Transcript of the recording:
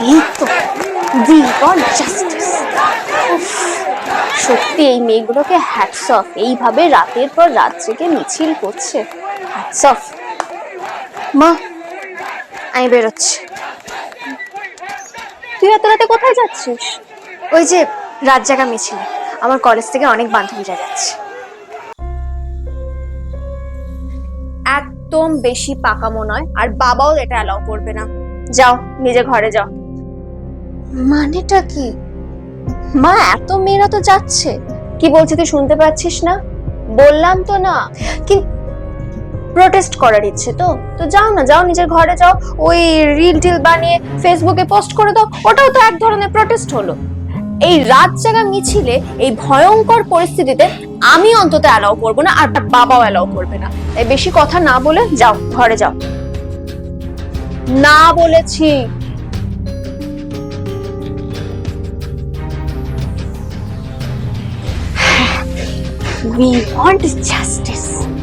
We want justice সত্যি এই মেয়েগুলোকে hats off এইভাবে রাতের পর রাত জেগে মিছিল করছে। হ্যাটস অফ মা, আমি বেরোচ্ছি। তুই এত রাতে কোথায় যাচ্ছিস? ওই যে রাত জাগা মিছিল। আমার কলেজ থেকে অনেক বান্ধবীরা যাচ্ছে। একদম বেশি পাকামো নয়, আর বাবাও এটা অ্যালাউ করবে না। যাও, নিজে ঘরে যাও। মানেটা কি? মা, এত মেয়েরা তো যাচ্ছে। কি বলছি তুই শুনতে পাচ্ছিস না? বললাম তো না। কিন্তু প্রোটেস্ট করার ইচ্ছে তো? তো যাও না, যাও নিজের ঘরে যাও। ওই রিল টিল বানিয়ে ফেসবুকে পোস্ট করে দাও। ওটাও তো এক ধরনের প্রোটেস্ট হলো। এই রাত জাগা মিছিলে এই ভয়ঙ্কর পরিস্থিতিতে আমি অন্তত অ্যালাউ করব না, আর তার বাবাও অ্যালাউ করবে না। তাই বেশি কথা না বলে যাও, ঘরে যাও। না বলেছি। We want justice.